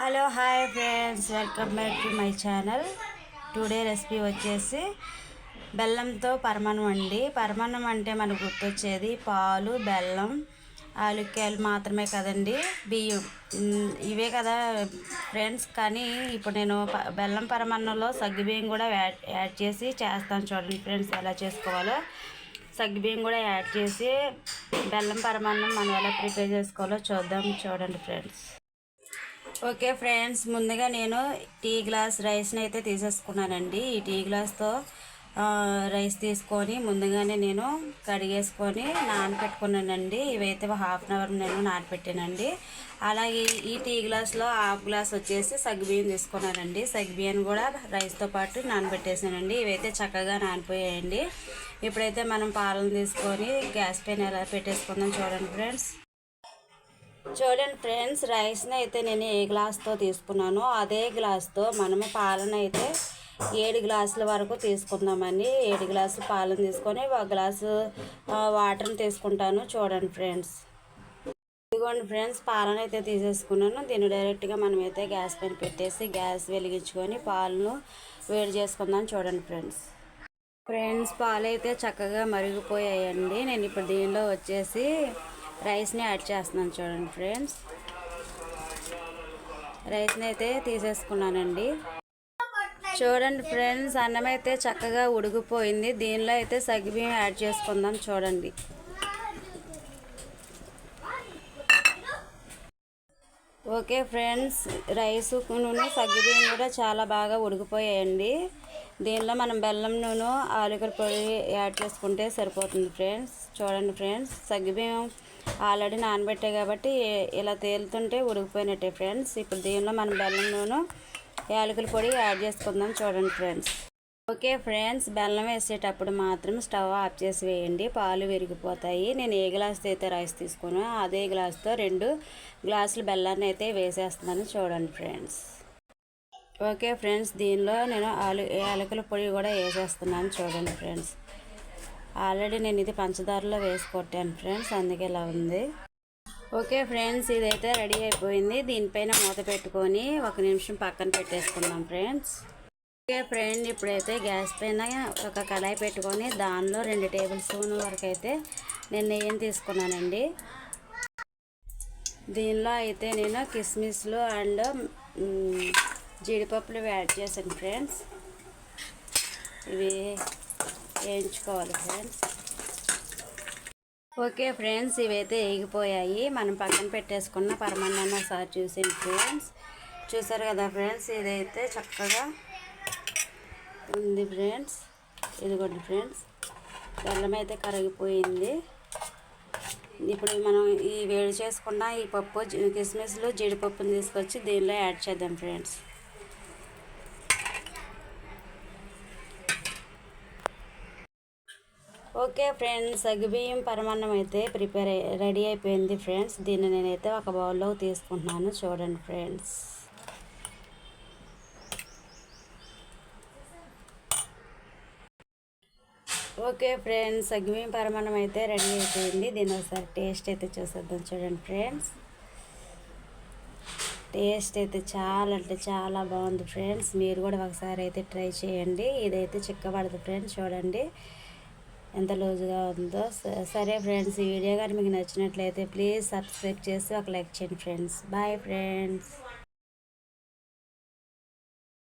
Hello hi friends welcome back to my channel today recipe వచ్చేసి బెల్లంతో పరమాన్నం అండి. పరమాన్నం అంటే మనకు గుర్తొచ్చేది పాలు బెల్లం ఆలుక్యాలు మాత్రమే కదండి. బియ్యం. ఇవే కదా ఫ్రెండ్స్ కానీ ఇప్పుడు నేను బెల్లం పరమాన్నంలో సగ్గుబియ్యం కూడా యాడ్ యాడ్ చేసి చేస్తాను చూడండి ఫ్రెండ్స్ ఎలా చేసుకోవాలో. సగ్గుబియ్యం కూడా యాడ్ చేసి బెల్లం పరమాన్నం మనం ఎలా ప్రిపేర్ చేసుకోవాలో చూద్దాం చూడండి ఫ్రెండ్స్ ఓకే ఫ్రెండ్స్ ముందుగా నేను టీ గ్లాస్ రైస్ని అయితే తీసేసుకున్నానండి. ఈ టీ గ్లాస్తో రైస్ తీసుకొని ముందుగానే నేను కడిగేసుకొని నానపెట్టుకున్నానండి. ఇవైతే హాఫ్ అన్ అవర్ నేను నానబెట్టానండి అలాగే ఈ టీ గ్లాస్లో హాఫ్ గ్లాస్ వచ్చేసి సగ్బియ్యం తీసుకున్నానండి. సగ్బియ్యం కూడా రైస్తో పాటు నానబెట్టేసానండి. ఇవైతే చక్కగా నానిపోయాయండి. ఇప్పుడైతే మనం పాలను తీసుకొని గ్యాస్ పైన ఎలా పెట్టేసుకుందాం చూడండి ఫ్రెండ్స్. చూడండి ఫ్రెండ్స్ రైస్ని అయితే నేను ఏ గ్లాస్తో తీసుకున్నానో అదే గ్లాస్తో మనము పాలను అయితే ఏడు గ్లాసుల వరకు తీసుకుందామండి ఏడు గ్లాసులు పాలను తీసుకొని ఒక గ్లాసు వాటర్ని తీసుకుంటాను చూడండి ఫ్రెండ్స్. ఇదిగోండి ఫ్రెండ్స్ పాలను అయితే తీసేసుకున్నాను. దీన్ని డైరెక్ట్గా మనం అయితే గ్యాస్ పైన పెట్టేసి గ్యాస్ వెలిగించుకొని పాలను వేడి చేసుకుందాం చూడండి ఫ్రెండ్స్. ఫ్రెండ్స్ పాలు అయితే చక్కగా మరిగిపోయాయండి. నేను ఇప్పుడు దీనిలో వచ్చేసి రైస్ని యాడ్ చేస్తున్నాను చూడండి ఫ్రెండ్స్. రైస్ని అయితే తీసేసుకున్నానండి. చూడండి ఫ్రెండ్స్ అన్నం అయితే చక్కగా ఉడికిపోయింది దీనిలో అయితే సగ్గుబియ్యం యాడ్ చేసుకుందాం చూడండి. ఓకే ఫ్రెండ్స్ రైస్ నూనె సగ్గుబియ్యం కూడా చాలా బాగా ఉడికిపోయాయండి దీనిలో మనం బెల్లం నూనె ఆలుగల పొడి యాడ్ చేసుకుంటే సరిపోతుంది ఫ్రెండ్స్. చూడండి ఫ్రెండ్స్ సగ్గుబియ్యం ఆల్రెడీ నానబెట్టాయి కాబట్టి ఇలా తేలుతుంటే ఉడికిపోయినట్టే ఫ్రెండ్స్. ఇప్పుడు దీనిలో మనం బెల్లం నూనె యాలకుల పొడి యాడ్ చేసుకుందాం చూడండి ఫ్రెండ్స్. ఓకే ఫ్రెండ్స్ బెల్లం వేసేటప్పుడు మాత్రం స్టవ్ ఆఫ్ చేసి వేయండి. పాలు విరిగిపోతాయి. నేను ఏ గ్లాస్తో అయితే రైస్ తీసుకున్నా అదే గ్లాస్తో రెండు గ్లాసులు బెల్లాన్ని అయితే వేసేస్తున్నాను చూడండి ఫ్రెండ్స్. ఓకే ఫ్రెండ్స్ దీనిలో నేను ఆలు యాలకుల పొడి కూడా వేసేస్తున్నాను చూడండి ఫ్రెండ్స్. ఆల్రెడీ నేను ఇది పంచదారలో వేసి కొట్టాను ఫ్రెండ్స్ అందుకే ఇలా ఉంది. ఓకే ఫ్రెండ్స్ ఇదైతే రెడీ అయిపోయింది. దీనిపైన మూత పెట్టుకొని ఒక నిమిషం పక్కన పెట్టేసుకుందాం ఫ్రెండ్స్. ఓకే ఫ్రెండ్ ఇప్పుడైతే గ్యాస్ పైన ఒక కడాయి పెట్టుకొని దానిలో రెండు టేబుల్ స్పూన్ వరకు అయితే నేను నెయ్యిని తీసుకున్నానండి. దీనిలో అయితే నేను కిస్మిస్లు అండ్ జీడిపప్పులు యాడ్ చేశాను ఫ్రెండ్స్. ఇవి వేయించుకోవాలి ఫ్రెండ్స్ ఓకే ఫ్రెండ్స్ ఇవైతే వేగిపోయాయి. మనం పక్కన పెట్టేసుకున్న పరమాన్నాన్ని ఒకసారి చూసింది ఫ్రెండ్స్ చూసారు కదా ఫ్రెండ్స్ ఇదైతే చక్కగా ఉంది ఫ్రెండ్స్ ఇదిగోండి ఫ్రెండ్స్ బెల్లం అయితే కరిగిపోయింది. ఇప్పుడు మనం ఈ వేడి చేసుకున్న ఈ పప్పు కిస్మిస్లు జీడిపప్పుని తీసుకొచ్చి దీనిలో యాడ్ చేద్దాం ఫ్రెండ్స్ ఓకే ఫ్రెండ్స్ సగ్గుబియ్యం పరమాన్నం అయితే ప్రిపేర్ రెడీ అయిపోయింది ఫ్రెండ్స్. దీన్ని నేనైతే ఒక బౌల్లో తీసుకుంటున్నాను. చూడండి ఫ్రెండ్స్. ఓకే ఫ్రెండ్స్ సగ్గుబియ్యం పరమాన్నం అయితే రెడీ అయిపోయింది. దీని ఒకసారి టేస్ట్ అయితే చూసేద్దాం చూడండి ఫ్రెండ్స్. టేస్ట్ అయితే చాలా అంటే చాలా బాగుంది ఫ్రెండ్స్. మీరు కూడా ఒకసారి అయితే ట్రై చేయండి. ఇదైతే చిక్కబడదు ఫ్రెండ్స్ చూడండి. ఎంత లూజుగా ఉందో. స- సరే ఫ్రెండ్స్ ఈ వీడియో కానీ మీకు నచ్చినట్లయితే ప్లీజ్ సబ్స్క్రైబ్ చేసి ఒక లైక్ చేయండి ఫ్రెండ్స్. Bye friends.